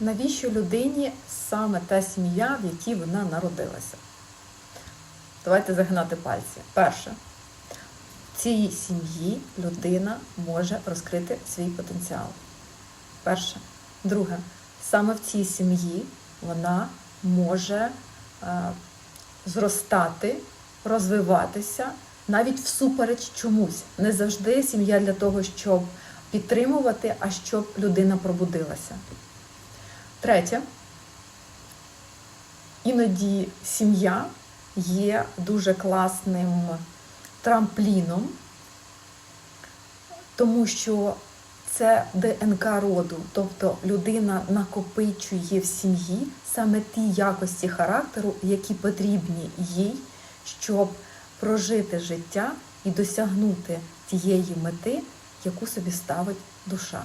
навіщо людині саме та сім'я, в якій вона народилася? Давайте загинати пальці. Перше, в цій сім'ї людина може розкрити свій потенціал. Перше. Друге, саме в цій сім'ї вона може е, зростати, розвиватися навіть всупереч чомусь. Не завжди сім'я для того, щоб підтримувати, а щоб людина пробудилася. Третє. Іноді сім'я є дуже класним трампліном, тому що це ДНК роду, тобто людина накопичує в сім'ї саме ті якості характеру, які потрібні їй, щоб прожити життя і досягнути тієї мети, яку собі ставить душа.